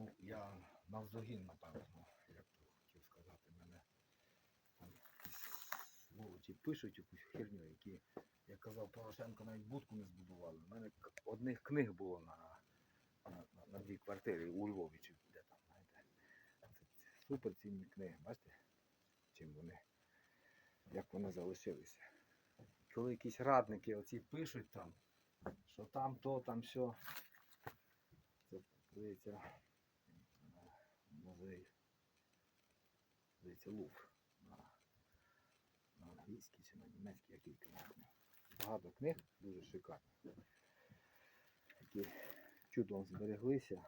Ну, я навздогін, напевно, як то хотів сказати, мене там сволочі пишуть якусь херню, які, як казав Порошенко, навіть будку не збудували. У мене одних книг було на, на, на, дві квартири у Львові чи де там, знаєте. Супер цінні книги, бачите, чим вони, як вони залишилися. Коли якісь радники оці пишуть там, що там то, там все. Це, здається, музей, здається, Лувр на, на англійській чи на німецькій, який книг. Багато книг дуже шикарних, які чудом збереглися.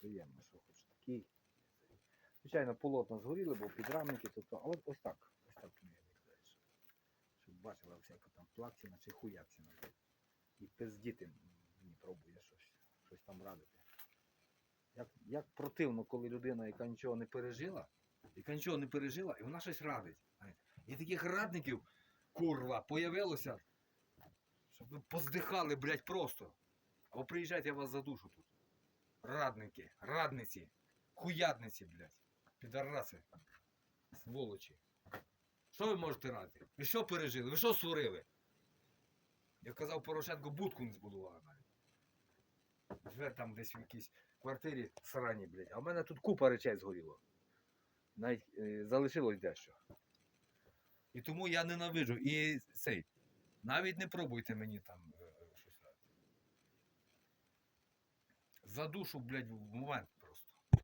Приємно, що хоч такі. Звичайно, полотна згоріли, бо підрамники, тобто, а от ось так, ось так книги виглядають. щоб- бачила всяка там плаксіна чи хуяксіна. І пиздіти мені пробує щось, щось там радити. Як, як противно, коли людина, яка нічого не пережила, яка нічого не пережила, і вона щось радить. І таких радників, курва, появилося, щоб ви поздихали, блядь, просто. Або приїжджайте, я вас задушу тут. Радники, радниці, хуядниці, блядь, підараси, сволочі. Що ви можете радити? Ви що пережили? Ви що створили? Як казав Порошенко, будку не збудували навіть. Живе там десь в якійсь квартирі срані, блядь. А в мене тут купа речей згоріло. Навіть е, залишилось дещо. І тому я ненавиджу. І цей. Навіть не пробуйте мені там е, е, щось. За душу, блядь, в момент